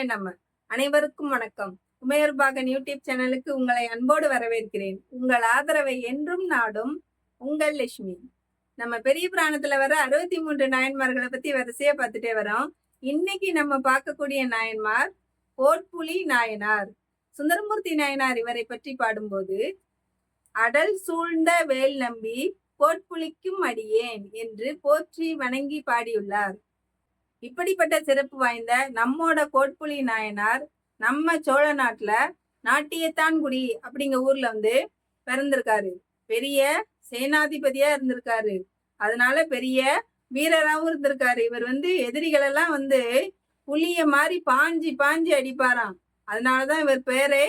சிவாய நம்ம அனைவருக்கும் வணக்கம். உமையர்பாகன் யூடியூப் சேனலுக்கு உங்களை அன்போடு வரவேற்கிறேன். உங்கள் ஆதரவை என்றும் நாடும் உங்கள் லட்சுமி. நம்ம பெரிய புராணத்துல வர அறுபத்தி மூன்று நாயன்மார்களை பத்தி வரிசையா பார்த்துட்டே வரோம். இன்னைக்கு நம்ம பார்க்கக்கூடிய நாயன்மார் போர்ப்புலி நாயனார். சுந்தரமூர்த்தி நாயனார் இவரை பற்றி பாடும்போது அடல் சூழ்ந்த வேல் நம்பி போர்ப்புலிக்கும் அடியேன் என்று போற்றி வணங்கி பாடியுள்ளார். இப்படிப்பட்ட சிறப்பு வாய்ந்த நம்மோட கோட்புலி நாயனார் நம்ம சோழ நாட்டுல நாட்டியத்தான்குடி அப்படிங்கிற ஊர்ல வந்து பிறந்திருக்காரு. பெரிய சேனாதிபதியா இருந்திருக்காரு. அதனால பெரிய வீரராகவும் இருந்திருக்காரு. இவர் வந்து எதிரிகளெல்லாம் வந்து புலிய மாதிரி பாஞ்சி பாஞ்சி அடிப்பாராம். அதனாலதான் இவர் பேரே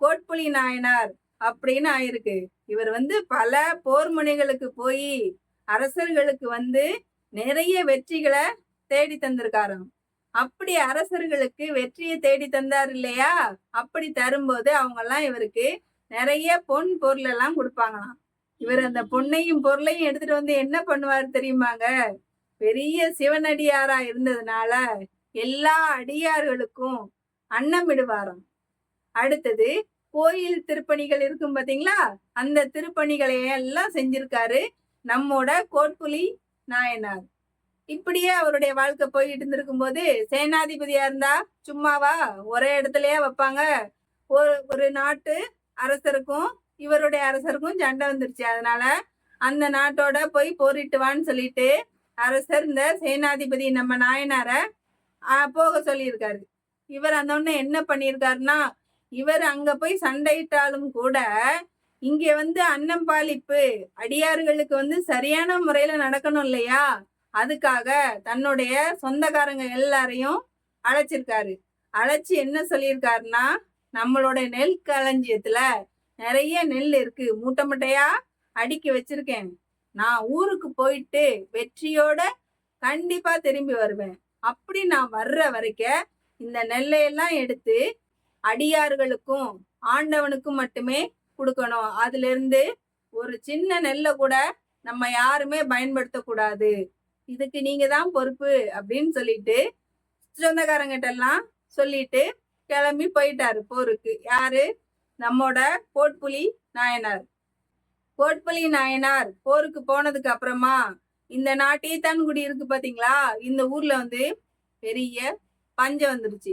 கோட்புலி நாயனார் அப்படின்னு ஆயிருக்கு. இவர் வந்து பல போர் முனைகளுக்கு போய் அரசர்களுக்கு வந்து நிறைய வெற்றிகளை தேடி தந்திருக்காராம் அப்படி அரசர்களுக்கு வெற்றியை தேடி தந்தார் இல்லையா? அப்படி தரும்போது அவங்க எல்லாம் இவருக்கு நிறைய பொன் பொருள் எல்லாம் கொடுப்பாங்களாம். இவர் அந்த பொண்ணையும் பொருளையும் எடுத்துட்டு வந்து என்ன பண்ணுவார் தெரியுமாங்க? பெரிய சிவனடியாரா இருந்ததுனால எல்லா அடியார்களுக்கும் அன்னமிடுவாராம் அடுத்தது கோயில் திருப்பணிகள் இருக்கும் பாத்தீங்களா? அந்த திருப்பணிகளை எல்லாம் செஞ்சிருக்காரு நம்மோட கோட்புலி நாயனார். இப்படியே அவருடைய வாழ்க்கை போயிட்டு இருந்திருக்கும் போது சேனாதிபதியா இருந்தா சும்மாவா ஒரே இடத்துலயே வைப்பாங்க. ஒரு ஒரு நாட்டு அரசருக்கும் இவருடைய அரசருக்கும் சண்டை வந்துருச்சு. அதனால அந்த நாட்டோட போய் போரிட்டுவான்னு சொல்லிட்டு அரசர் இந்த சேனாதிபதி நம்ம நாயனார போக சொல்லியிருக்காரு. இவர் அந்த ஒண்ணு என்ன பண்ணியிருக்காருன்னா இவர் அங்க போய் சண்டையிட்டாலும் கூட இங்க வந்து அன்னம் பாலிப்பு அடியார்களுக்கு வந்து சரியான முறையில நடக்கணும் இல்லையா? அதுக்காக தன்னுடைய சொந்தக்காரங்க எல்லாரையும் அழைச்சிருக்காரு. அழைச்சி என்ன சொல்லியிருக்காருன்னா நம்மளோட நெல் களஞ்சியத்துல நிறைய நெல் இருக்கு. மூட்டை மூட்டையா அடுக்கி வச்சிருக்கேன். நான் ஊருக்கு போயிட்டு வெற்றியோட கண்டிப்பா திரும்பி வருவேன். அப்படி நான் வர்ற வரைக்கும் இந்த நெல்லையெல்லாம் எடுத்து அடியார்களுக்கும் ஆண்டவனுக்கும் மட்டுமே கொடுக்கணும். அதுல இருந்து ஒரு சின்ன நெல்லை கூட நம்ம யாருமே பயன்படுத்தக்கூடாது. இதுக்கு நீங்க தான் பொறுப்பு அப்படின்னு சொல்லிட்டு சொந்தக்காரங்கிட்ட எல்லாம் சொல்லிட்டு கிளம்பி போயிட்டாரு போருக்கு. யாரு? நம்மோட கோட்புலி நாயனார். கோட்புலி நாயனார் போருக்கு போனதுக்கு அப்புறமா இந்த தன்குடி இருக்கு பாத்தீங்களா? இந்த ஊர்ல வந்து பெரிய பஞ்சம் வந்துருச்சு.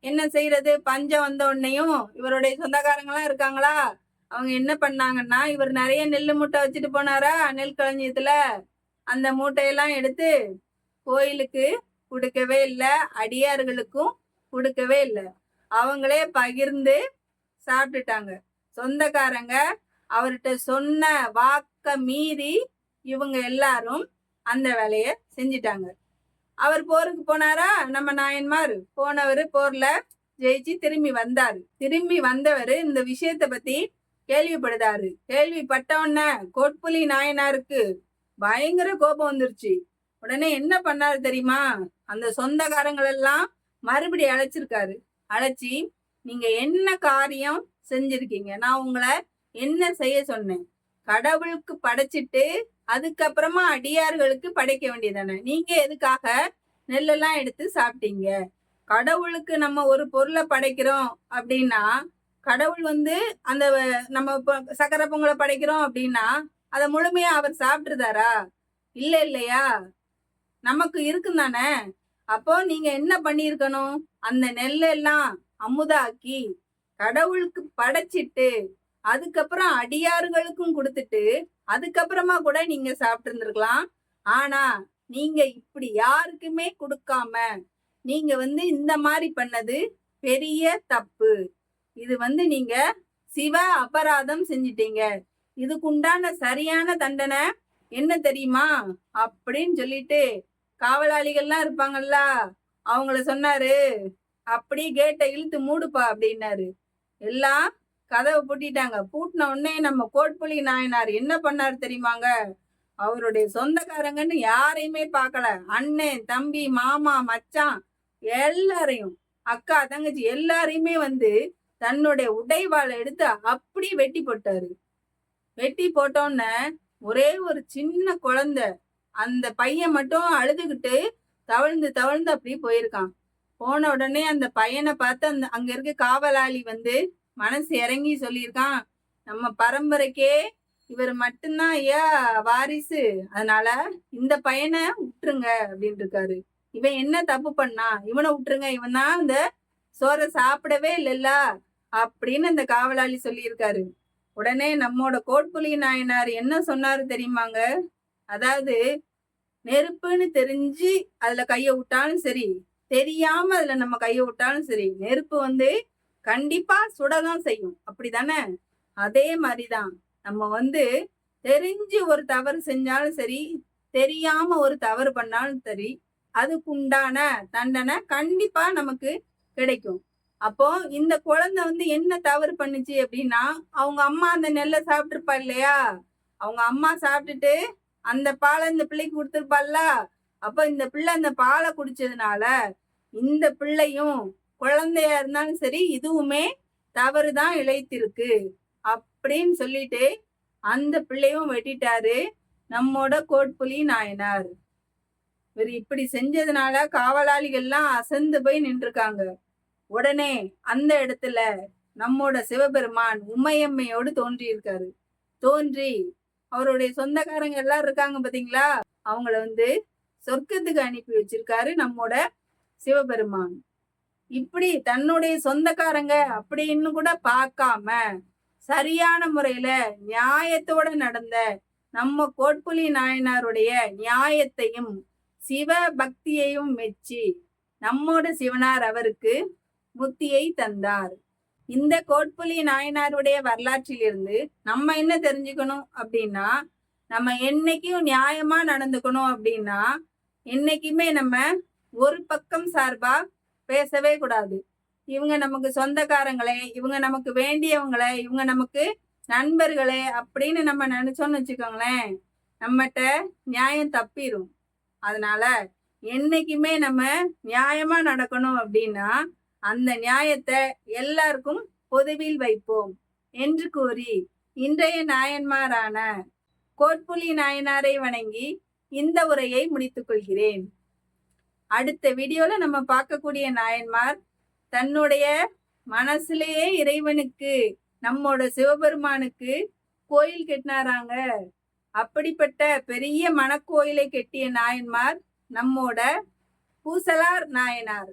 என்ன செய்யறது பஞ்சம் வந்த உடனேயும் இவருடைய சொந்தக்காரங்களாம் இருக்காங்களா? அவங்க என்ன பண்ணாங்கன்னா இவர் நிறைய நெல் மூட்டை வச்சுட்டு போனாரா? நெல் களஞ்சியத்துல. அந்த மூட்டையெல்லாம் எடுத்து கோயிலுக்கு கொடுக்கவே இல்லை அடியார்களுக்கும் கொடுக்கவே இல்லை. அவங்களே பகிர்ந்து சாப்பிட்டுட்டாங்க. சொந்தக்காரங்க அவர்கிட்ட சொன்ன வாக்க மீறி இவங்க எல்லாரும் அந்த வேலைய செஞ்சிட்டாங்க. அவர் போருக்கு போனாரா? நம்ம நாயன்மார். போனவர் போர்ல ஜெயிச்சு திரும்பி வந்தாரு. திரும்பி வந்தவர் இந்த விஷயத்த பத்தி கேள்விப்படுதாரு. கேள்விப்பட்டவன கோட்புலி நாயனாருக்கு பயங்கர கோபம் வந்துருச்சு. உடனே என்ன பண்ணாரு தெரியுமா? அந்த சொந்தக்காரங்கள் எல்லாம் மறுபடி அழைச்சிருக்காரு. அழைச்சி நீங்க என்ன காரியம் செஞ்சிருக்கீங்க? நான் உங்களை என்ன செய்ய சொன்னேன்? கடவுளுக்கு படைச்சிட்டு அதுக்கப்புறமா அடியார்களுக்கு படைக்க வேண்டியதானே? நீங்க எதுக்காக நெல்லெல்லாம் எடுத்து சாப்பிட்டீங்க? கடவுளுக்கு நம்ம ஒரு பொருளை படைக்கிறோம் அப்படின்னா கடவுள் வந்து அந்த நம்ம சக்கரை பொங்கலை படைக்கிறோம் அப்படின்னா அதை முழுமையா அவர் சாப்பிட்டுருதாரா இல்லை இல்லையா? நமக்கு இருக்கும் தானே? அப்போ நீங்க என்ன பண்ணியிருக்கணும்? அந்த நெல்லெல்லாம் அமுதாக்கி கடவுளுக்கு படைச்சிட்டு அதுக்கப்புறம் அடியாறுகளுக்கும் கொடுத்துட்டு அதுக்கப்புறமா கூட நீங்க சாப்பிட்டு இருந்திருக்கலாம் ஆனா நீங்க இப்படி யாருக்குமே கொடுக்காம நீங்க வந்து இந்த மாதிரி பண்ணது பெரிய தப்பு. இது வந்து நீங்க சிவ அபராதம் செஞ்சிட்டீங்க. இதுக்குண்டான சரியான தண்டனை என்ன தெரியுமா? அப்படின்னு சொல்லிட்டு காவலாளிகள்லாம் இருப்பாங்கல்ல அவங்கள சொன்னாரு அப்படி கேட்டை இழுத்து மூடுப்பா அப்படின்னாரு. எல்லாம் கதவை பூட்டிட்டாங்க. பூட்டின உடனே நம்ம கோட்புலி நாயனார் என்ன பண்ணாரு தெரியுமாங்க? அவருடைய சொந்தக்காரங்கன்னு யாரையுமே பார்க்கல. அண்ணன் தம்பி மாமா மச்சான் எல்லாரையும் அக்கா தங்கச்சி எல்லாரையுமே வந்து தன்னுடைய உடைவாளை எடுத்து அப்படி வெட்டி போட்டாரு. வெட்டி போட்டோன்ன ஒரே ஒரு சின்ன குழந்தை. அந்த பையன் மட்டும் அழுதுகிட்டு தவழ்ந்து தவழ்ந்து அப்படி போயிருக்கான். போன உடனே அந்த பையனை பார்த்து அந்த அங்க இருக்க காவலாளி வந்து மனசு இறங்கி சொல்லியிருக்கான். நம்ம பரம்பரைக்கே இவர் மட்டும்தான் ஐயா வாரிசு. அதனால இந்த பையனை விட்டுருங்க அப்படின்னு இருக்காரு இவன் என்ன தப்பு பண்ணா? இவனை விட்டுருங்க இவன் தான் இந்த சோறை சாப்பிடவே இல்லைல்ல? அப்படின்னு அந்த காவலாளி சொல்லியிருக்காரு. உடனே நம்மோட கோட்புலி நாயனார் என்ன சொன்னாரு தெரியுமாங்க? அதாவது நெருப்புன்னு தெரிஞ்சு அதுல கைய விட்டாலும் சரி தெரியாம அதுல நம்ம கைய விட்டாலும் சரி நெருப்பு வந்து கண்டிப்பா சுடதான் செய்யும். அப்படிதானே? அதே மாதிரிதான். நம்ம வந்து தெரிஞ்சு ஒரு தவறு செஞ்சாலும் சரி தெரியாம ஒரு தவறு பண்ணாலும் சரி அதுக்குண்டான தண்டனை கண்டிப்பா நமக்கு கிடைக்கும். அப்போ இந்த குழந்தை வந்து என்ன தவறு பண்ணுச்சு அப்படின்னா அவங்க அம்மா அந்த நெல்லை சாப்பிட்டுருப்பா இல்லையா? அவங்க அம்மா சாப்பிட்டுட்டு அந்த பாலை இந்த பிள்ளைக்கு கொடுத்துருப்பாள்ல? அப்போ இந்த பிள்ளை அந்த பாலை குடிச்சதுனால இந்த பிள்ளையும் குழந்தையா இருந்தாலும் சரி இதுவுமே தவறு தான் இழைத்திருக்கு அப்படின்னு சொல்லிட்டு அந்த பிள்ளையும் வெட்டிட்டாரு நம்மோட கோட்புலி நாயனார். இவர் இப்படி செஞ்சதுனால காவலாளிகள்லாம் அசந்து போய் நின்றுருக்காங்க. உடனே அந்த இடத்துல நம்மோட சிவபெருமான் உமையம்மையோடு தோன்றி இருக்காரு தோன்றி அவருடைய சொந்தக்காரங்க எல்லாரும் இருக்காங்க பாத்தீங்களா? அவங்கள வந்து சொர்க்கத்துக்கு அனுப்பி வச்சிருக்காரு நம்மோட சிவபெருமான். இப்படி தன்னுடைய சொந்தக்காரங்க அப்படின்னு கூட பார்க்காம சரியான முறையில நியாயத்தோட நடந்த நம்ம கோட்புலி நாயனாருடைய நியாயத்தையும் சிவ பக்தியையும் மெச்சி நம்மோட சிவனார் அவருக்கு புத்தியை தந்தார். இந்த கோட்புலி நாயனாருடைய வரலாற்றிலிருந்து நம்ம என்ன தெரிஞ்சுக்கணும் அப்படின்னா நம்ம என்னைக்கும் நியாயமா நடந்துக்கணும் அப்படின்னா என்னைக்குமே நம்ம ஒரு பக்கம் சார்பா பேசவே கூடாது. இவங்க நமக்கு சொந்தக்காரங்களே இவங்க நமக்கு வேண்டியவங்களே இவங்க நமக்கு நண்பர்களே அப்படின்னு நம்ம நினைச்சோம்னு வச்சுக்கோங்களேன் நம்மகிட்ட நியாயம் தப்பிடும் அதனால என்னைக்குமே நம்ம நியாயமா நடக்கணும் அப்படின்னா அந்த நியாயத்தை எல்லாருக்கும் பொதுவில் வைப்போம் என்று கூறி இன்றைய நாயன்மாரான கோட்புலி நாயனாரை வணங்கி இந்த உரையை முடித்துக் கொள்கிறேன். அடுத்த வீடியோல நம்ம பார்க்கக்கூடிய நாயன்மார் தன்னுடைய மனசுலயே இறைவனுக்கு நம்மோட சிவபெருமானுக்கு கோயில் கட்டினாராங்க. அப்படிப்பட்ட பெரிய மனக்கோயிலை கட்டிய நாயன்மார் நம்மோட பூசலார் நாயனார்.